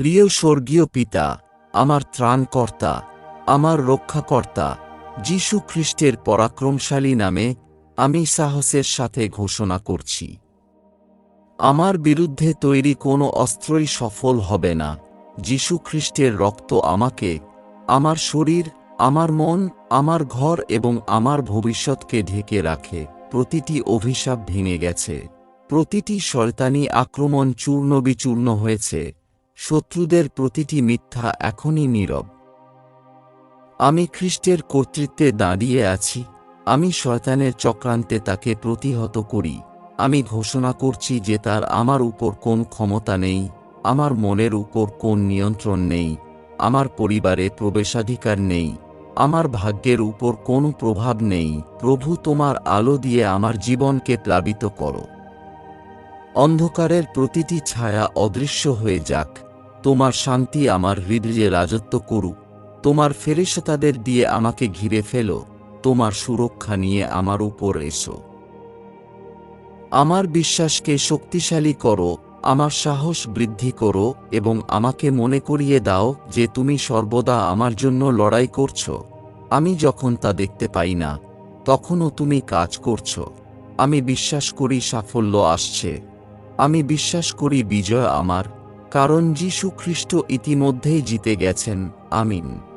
প্রিয় স্বর্গীয় পিতা, আমার ত্রাণকর্তা, আমার রক্ষাকর্তা, যীশু খ্রিস্টের পরাক্রমশালী নামে আমি সাহসের সাথে ঘোষণা করছি। আমার বিরুদ্ধে তৈরি কোনো অস্ত্রই সফল হবে না। যীশু খ্রিস্টের রক্ত আমাকে, আমার শরীর, আমার মন, আমার ঘর এবং আমার ভবিষ্যৎকে ঢেকে রাখে। প্রতিটি অভিশাপ ভেঙে গেছে। প্রতিটি শয়তানি আক্রমণ চূর্ণ বিচূর্ণ হয়েছে। শত্রুদের প্রতিটি মিথ্যা এখনই নীরব। আমি খ্রিস্টের কর্তৃত্বে দাঁড়িয়ে আছি, আমি শয়তানের চক্রান্তে তাকে প্রতিহত করি। আমি ঘোষণা করছি যে তার আমার উপর কোন ক্ষমতা নেই, আমার মনের উপর কোন নিয়ন্ত্রণ নেই, আমার পরিবারে প্রবেশাধিকার নেই, আমার ভাগ্যের উপর কোনো প্রভাব নেই, প্রভু তোমার আলো দিয়ে আমার জীবনকে প্লাবিত করো। অন্ধকারের প্রতিটি ছায়া অদৃশ্য হয়ে যাক। তোমার শান্তি আমার হৃদয়ে রাজত্ব করুক। তোমার ফেরেশতাদের দিয়ে আমাকে ঘিরে ফেলো। তোমার সুরক্ষা নিয়ে আমার উপর এসো। আমার বিশ্বাসকে শক্তিশালী করো, আমার সাহস বৃদ্ধি করো এবং আমাকে মনে করিয়ে দাও যে তুমি সর্বদা আমার জন্য লড়াই করছ। আমি যখন তা দেখতে পাই না, তখনও তুমি কাজ করছ। আমি বিশ্বাস করি সাফল্য আসছে। আমি বিশ্বাস করি বিজয় আমার। কারণ যীশু খ্রিস্ট ইতিমধ্যেই জিতে গেছেন। আমিন।